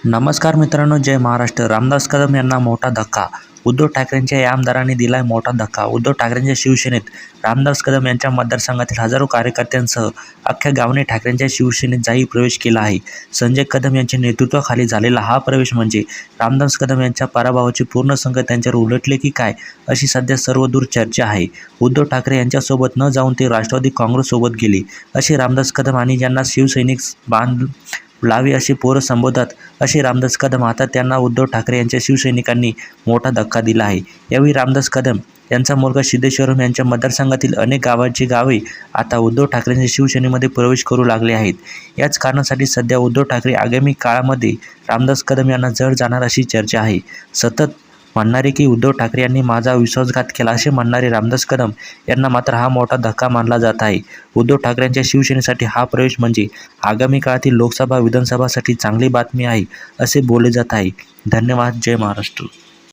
नमस्कार मित्रांनो जय महाराष्ट्र. रामदास कदम यांना मोठा धक्का. उद्धव ठाकरेंच्या या आमदारांनी दिलाय मोठा धक्का. उद्धव ठाकरेंच्या शिवसेनेत रामदास कदम यांच्या मतदारसंघातील हजारो कार्यकर्त्यांसह अख्ख्या गावाने ठाकरेंच्या शिवसेनेत जाही प्रवेश केला आहे. संजय कदम यांच्या नेतृत्वाखाली झालेला हा प्रवेश म्हणजे रामदास कदम यांच्या पराभवाची पूर्ण संघ त्यांच्यावर उलटले की काय अशी सध्या सर्वदूर चर्चा आहे. उद्धव ठाकरे यांच्यासोबत न जाऊन ते राष्ट्रवादी काँग्रेससोबत गेले असे रामदास कदम आणि ज्यांना शिवसैनिक बांध लावी असे पोरं संबोधतात असे रामदास कदम आता त्यांना उद्धव ठाकरे यांच्या शिवसैनिकांनी मोठा धक्का दिला आहे. यावेळी रामदास कदम यांचा मुलगा सिद्धेश्वरम यांच्या मतदारसंघातील अनेक गावांची गावे आता उद्धव ठाकरेंच्या शिवसेनेमध्ये प्रवेश करू लागले आहेत. याच कारणासाठी सध्या उद्धव ठाकरे आगामी काळामध्ये रामदास कदम यांना जड जाणार अशी चर्चा आहे. सतत म्हणणारे की उद्धव ठाकरे यांनी माझा विश्वासघात केला असे म्हणणारे रामदास कदम यांना मात्र हा मोठा धक्का मानला जात आहे. उद्धव ठाकरेंच्या शिवसेनेसाठी हा प्रवेश म्हणजे आगामी काळातील लोकसभा विधानसभासाठी चांगली बातमी आहे असे बोलले जात आहे. धन्यवाद. जय महाराष्ट्र.